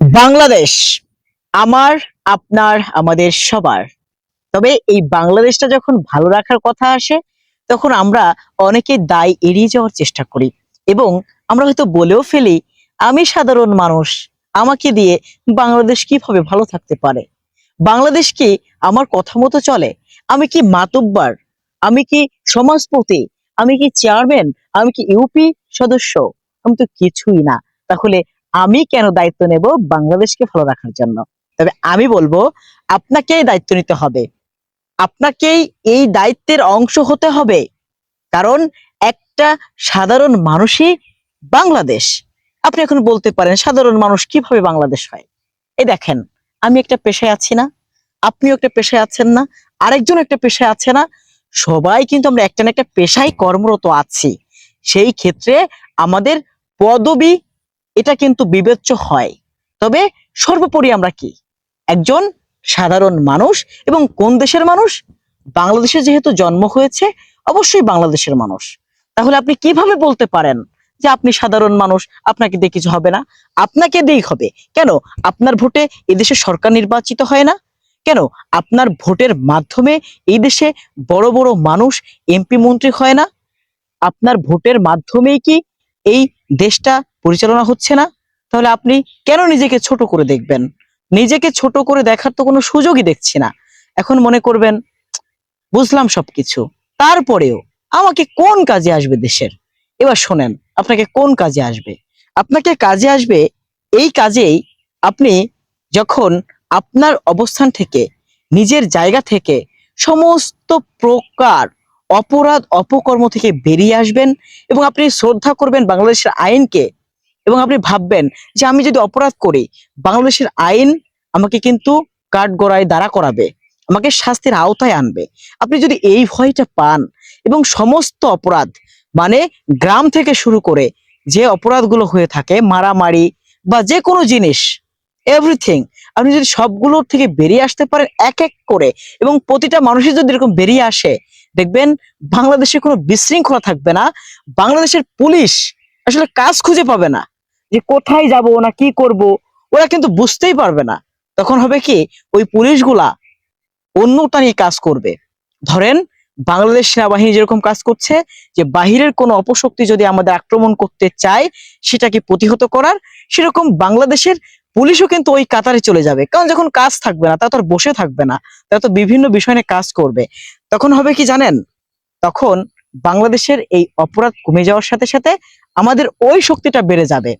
বাংলাদেশ আমার, আপনার, আমাদের সবার। তবে এই বাংলাদেশটা যখন ভালো রাখার কথা আসে, তখন আমরা অনেকে দায় এড়িয়ে যাওয়ার চেষ্টা করি এবং আমরা হয়তো বলেও ফেলি, আমি সাধারণ মানুষ, আমাকে দিয়ে বাংলাদেশ কীভাবে ভালো থাকতে পারে? বাংলাদেশ কি আমার কথা মতো চলে? আমি কি মাতব্বার? আমি কি সমাজপতি? আমি কি চেয়ারম্যান? আমি কি ইউপি সদস্য? আমি তো কিছুই না। তাহলে আমি কেন দায়িত্ব নেব বাংলাদেশকে ভালো রাখার জন্য? তবে আমি বলব, আপনাকেই দায়িত্ব নিতে হবে। আপনাকেই এই দায়িত্বের অংশ হতে হবে। কারণ একটা সাধারণ মানুষই বাংলাদেশ। আপনি এখন বলতে পারেন, সাধারণ মানুষ কীভাবে বাংলাদেশ হয়? এই দেখেন, আমি একটা পেশায় আছি না, আপনিও একটা পেশায় আছেন না, আরেকজন একটা পেশায় আছে না, সবাই কিন্তু আমরা একটা না একটা পেশায় কর্মরত আছি। সেই ক্ষেত্রে আমাদের পদবি এটা কিন্তু বিবেচ্য হয়। তবে সর্বোপরি আমরা কি? একজন সাধারণ মানুষ এবং কোন দেশের মানুষ? বাংলাদেশে যেহেতু জন্ম হয়েছে, অবশ্যই বাংলাদেশের মানুষ। তাহলে আপনি কীভাবে বলতে পারেন যে আপনি সাধারণ মানুষ? আপনাকে দিয়ে কিছু হবে না। আপনাকে দিয়েই হবে। কেন? আপনার ভোটে এদেশে সরকার নির্বাচিত হয় না? কেন? আপনার ভোটের মাধ্যমে এই দেশে বড় বড় মানুষ, এমপি, মন্ত্রী হয় না? আপনার ভোটের মাধ্যমেই কি এই দেশটা পরিচালনা হচ্ছে না, তাহলে আপনি কেন নিজেকে ছোট করে দেখবেন? নিজেকে ছোট করে দেখার তো কোনো সুযোগই দেখছি না। এখন মনে করবেন, বুঝলাম সবকিছু। তারপরেও আমাকে কোন কাজে আসবে দেশের? এবার শোনেন, আপনাকে কোন কাজে আসবে? আপনাকে কাজে আসবে এই কাজেই আপনি যখন আপনার অবস্থান থেকে, নিজের জায়গা থেকে সমস্ত প্রকার অপরাধ, অপকর্ম থেকে বেরিয়ে আসবেন এবং আপনি শ্রদ্ধা করবেন বাংলাদেশের আইনকে এবং আপনি ভাববেন যে আমি যদি অপরাধ করি, বাংলাদেশের আইন আমাকে কিন্তু কাঠগড়ায় দাঁড়া করাবে, আমাকে শাস্তির আওতায় আনবে। আপনি যদি এই ভয়টা পান এবং সমস্ত অপরাধ মানে গ্রাম থেকে শুরু করে যে অপরাধগুলো হয়ে থাকে, মারামারি বা যে কোনো জিনিস এভরিথিং আপনি যদি সবগুলোর থেকে বেরিয়ে আসতে পারেন এক এক করে এবং প্রতিটা মানুষের যদি এরকম বেরিয়ে আসে, দেখবেন বাংলাদেশে কোনো বিশৃঙ্খলা থাকবে না, বাংলাদেশের পুলিশ আসলে কাজ খুঁজে পাবে না। যে কোথায় যাব না কি করব, ওরা কিন্তু বুঝতেই পারবে না। তখন হবে কি, ওই পুলিশগুলা অন্যটা নিয়ে কাজ করবে। ধরেন, বাংলাদেশ সেনাবাহিনী যেরকম কাজ করছে, যে বাহিরের কোনো অপশক্তি যদি আমাদের আক্রমণ করতে চায়, সেটাকে প্রতিহত করার, সেরকম বাংলাদেশের পুলিশও কিন্তু ওই কাতারে চলে যাবে। কারণ যখন কাজ থাকবে না, তারা তো বসে থাকবে না, তারা তো বিভিন্ন বিষয় নিয়ে কাজ করবে। তখন হবে কি জানেন, তখন বাংলাদেশের এই অপরাধ কমে যাওয়ার সাথে সাথে আমাদের ওই শক্তিটা বেড়ে যাবে।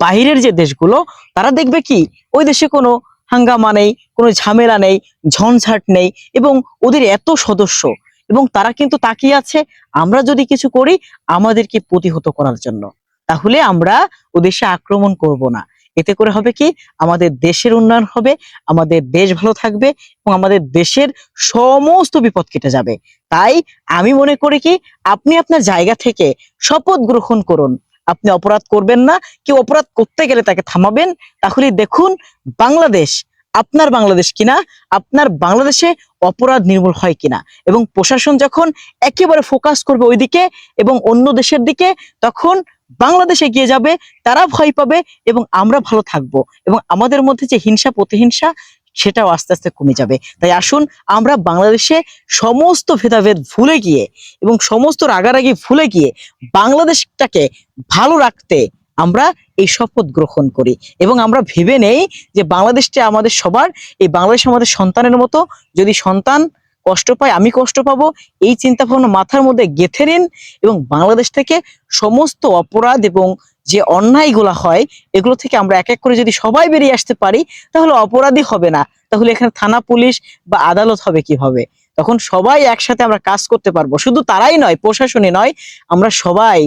বাহিরের যে দেশগুলো, তারা দেখবে কি? ওই দেশে কোনো হাঙ্গামা নেই, কোনো ঝামেলা নেই, ঝঞ্ঝাট নেই এবং ওদের এত সদস্য এবং তারা কিন্তু তাকিয়ে আছে, আমরা যদি কিছু করি, আমাদেরকে প্রতিহত করার জন্য। তাহলে আমরা ওদেশে আক্রমণ করব না। এতে করে হবে কি? আমাদের দেশের উন্নয়ন হবে, আমাদের দেশ ভালো থাকবে এবং আমাদের দেশের সমস্ত বিপদ কেটে যাবে। তাই আমি মনে করি কি? আপনি আপনার জায়গা থেকে শপথ গ্রহণ করুন। আপনি অপরাধ করবেন না। কেউ অপরাধ করতে গেলে তাকে থামাবেন। তাহলে দেখুন, বাংলাদেশ আপনার বাংলাদেশ কিনা, আপনার বাংলাদেশে অপরাধ নির্মূল হয় কিনা। এবং প্রশাসন যখন একেবারে ফোকাস করবে ওইদিকে এবং অন্য দেশের দিকে, তখন বাংলাদেশ এগিয়ে যাবে, তারা ভয় পাবে এবং আমরা ভালো থাকব। এবং আমাদের মধ্যে যে হিংসা, প্রতিহিংসা সেটাও আস্তে আস্তে কমে যাবে। তাই আসুন আমরা বাংলাদেশে সমস্ত ভেদাভেদ ভুলে গিয়ে এবং সমস্ত রাগারাগি ভুলে গিয়ে বাংলাদেশটাকে ভালো রাখতে আমরা এই শপথ গ্রহণ করি এবং আমরা ভেবে নেই যে বাংলাদেশটা আমাদের সবার, এই বাংলাদেশ আমাদের সন্তানের মতো। যদি সন্তান কষ্ট পায়, আমি কষ্ট পাবো, এই চিন্তা ভাবনা মাথার মধ্যে গেঁথে নিন এবং বাংলাদেশ থেকে সমস্ত অপরাধ এবং যে অন্যায়গুলো হয়, এগুলো থেকে আমরা এক এক করে যদি সবাই বেরিয়ে আসতে পারি, তাহলে অপরাধী হবে না। তাহলে এখানে থানা পুলিশ বা আদালত হবে কীভাবে? তখন সবাই একসাথে আমরা কাজ করতে পারব। শুধু তারাই নয় প্রশাসনে নয়, আমরা সবাই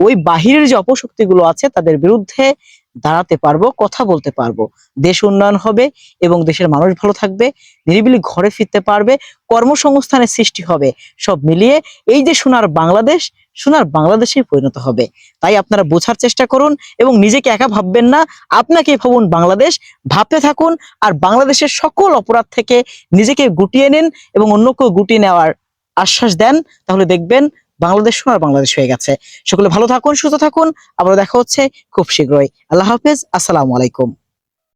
ওই বাহিরের যে অপশক্তিগুলো আছে, তাদের বিরুদ্ধে দাঁড়াতে পারব, কথা বলতে পারব। দেশ উন্নয়ন হবে এবং দেশের মানুষ ভালো থাকবে, নিরিবিলি ঘরে ফিরতে পারবে, কর্মসংস্থানের সৃষ্টি হবে, সব মিলিয়ে এই যে সোনার বাংলাদেশ, সোনার বাংলাদেশেই পরিণত হবে। তাই আপনারা বোঝার চেষ্টা করুন এবং নিজেকে একা ভাববেন না আপনাকে ভাবুন বাংলাদেশ, ভাবতে থাকুন আর বাংলাদেশের সকল অপরাধ থেকে নিজেকে গুটিয়ে নিন এবং অন্যকেও গুটিয়ে নেওয়ার আশ্বাস দেন। তাহলে দেখবেন বাংলাদেশ সোনার বাংলাদেশ হয়ে গেছে। সকলে ভালো থাকুন, সুস্থ থাকুন। আবার দেখা হচ্ছে খুব শীঘ্রই। আল্লাহ হাফেজ, আসসালামু আলাইকুম।